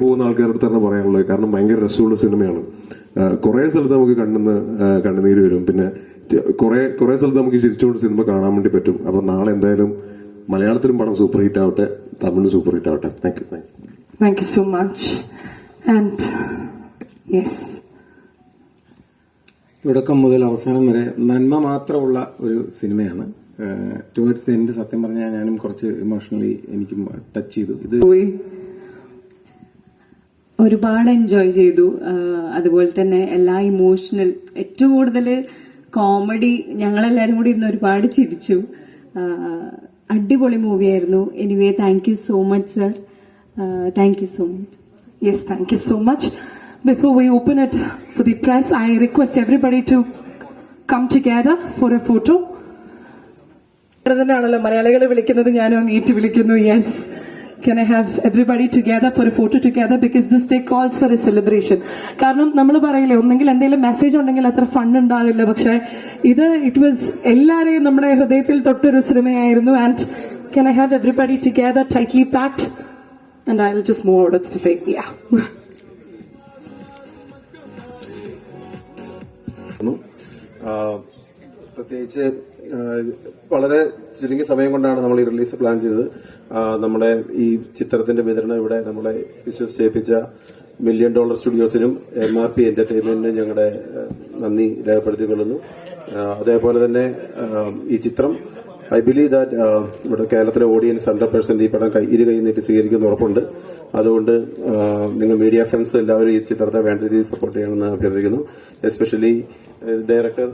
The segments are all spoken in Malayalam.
പോകുന്ന ആൾക്കാരുടെ തന്നെ പറയാനുള്ളത്. കാരണം ഭയങ്കര രസമുള്ള സിനിമയാണ്. കുറെ സ്ഥലത്ത് നമുക്ക് കണ്ണെന്ന് കണ്ണുനീര് വരും. പിന്നെ കുറെ കുറെ സ്ഥലത്ത് നമുക്ക് ചിരിച്ചുകൊണ്ട് സിനിമ കാണാൻ വേണ്ടി പറ്റും. അപ്പൊ നാളെ എന്തായാലും മലയാളത്തിലും പടം സൂപ്പർ ഹിറ്റ് ആവട്ടെ തമിഴിലും സൂപ്പർ ഹിറ്റ് ആവട്ടെ. Thank you thank you so much and yes തുടക്കം മുതൽ അവസാനം വരെ നന്മ മാത്രമുള്ള ഒരു സിനിമയാണ്. ടുവേർഡ്സ് എൻഡ് സത്യം പറഞ്ഞാൽ ഞാനും കുറച്ച് ഇമോഷണലി എനിക്കും ടച്ച് ചെയ്തു. ഇത് ഒരുപാട് എൻജോയ് ചെയ്തു. അതുപോലെ തന്നെ എല്ലാ ഇമോഷണൽ ഏറ്റവും കൂടുതൽ കോമഡി ഞങ്ങളെല്ലാവരും കൂടി ഇരുന്ന് ഒരുപാട് ചിരിച്ചു. അടിപൊളി മൂവിയായിരുന്നു anyway thank you so much sir thank you so much yes thank you so much before we open it for the prize I request everybody to come together for a photo തന്നെയാണല്ലോ മലയാളികൾ വിളിക്കുന്നത് ഞാനും നീറ്റ് വിളിക്കുന്നു. Yes can I have everybody together for a photo together because this day calls for a celebration കാരണം നമ്മൾ പറയില്ലേ ഒന്നെങ്കിൽ എന്തെങ്കിലും മെസ്സേജ് ഉണ്ടെങ്കിൽ അത്ര ഫണ്ട് ഉണ്ടാവില്ല. പക്ഷേ ഇത് ഇറ്റ് വാസ് എല്ലാവരെയും നമ്മുടെ ഹൃദയത്തിൽ തൊട്ടൊരു സിനിമയായിരുന്നു. And can I have everybody together tightly packed and I will just move out of the fake പ്രത്യേകിച്ച് വളരെ ചുരുങ്ങിയ സമയം കൊണ്ടാണ് നമ്മൾ ഈ റിലീസ് പ്ലാൻ ചെയ്തത്. നമ്മുടെ ഈ ചിത്രത്തിന്റെ വിതരണം ഇവിടെ നമ്മളെ വിശ്വസിച്ചേൽപ്പിച്ച മില്യൺ ഡോളർ സ്റ്റുഡിയോസിനും എം ആർ പി എന്റർടൈൻമെന്റിനും ഞങ്ങളുടെ നന്ദി രേഖപ്പെടുത്തിക്കൊള്ളുന്നു. അതേപോലെ തന്നെ ഈ ചിത്രം ഐ ബിലീവ് ദാറ്റ് ഇവിടെ കേരളത്തിലെ ഓഡിയൻസ് ഹൺഡ്രഡ് പെർസെന്റ് ഈ പടം ഇരു കൈ നീട്ടി സ്വീകരിക്കുന്ന ഉറപ്പുണ്ട്. അതുകൊണ്ട് നിങ്ങൾ മീഡിയ ഫ്രണ്ട്സ് എല്ലാവരും ഈ ചിത്രത്തെ വേണ്ട രീതിയിൽ സപ്പോർട്ട് ചെയ്യണമെന്ന് അഭ്യർത്ഥിക്കുന്നു. Especially director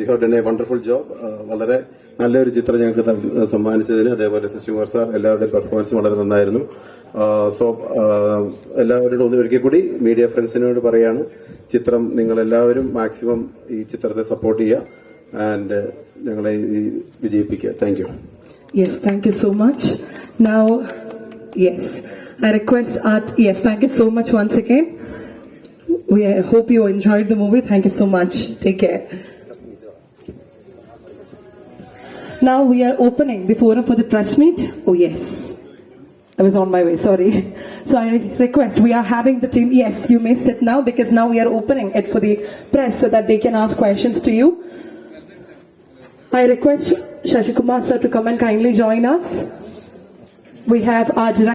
you have done a wonderful job വളരെ നല്ലൊരു ചിത്രം ഞങ്ങൾക്ക് സമ്മാനിച്ചതിന്. അതേപോലെ ശശികുമാർ സാർ എല്ലാവരുടെയും പെർഫോമൻസ് വളരെ നന്നായിരുന്നു. സോ എല്ലാവരോടും ഒന്ന് ഒരിക്കൽ കൂടി മീഡിയ ഫ്രണ്ട്സിനോട് പറയാണ് ചിത്രം നിങ്ങൾ എല്ലാവരും മാക്സിമം ഈ ചിത്രത്തെ സപ്പോർട്ട് ചെയ്യുക. ആൻഡ് ഞങ്ങളെ ഈ വിജയിപ്പിക്കുക thank you Yes, thank you so much. Now, yes, I request Art. Yes, thank you so much once again. We I hope you enjoyed the movie. Thank you so much. Take care. Now we are opening the forum for the press meet. Oh yes. I was on my way, sorry. So I request, we are having the team, yes, you may sit now because now we are opening it for the press so that they can ask questions to you. I request Shashi Kumar sir to come and kindly join us. We have our.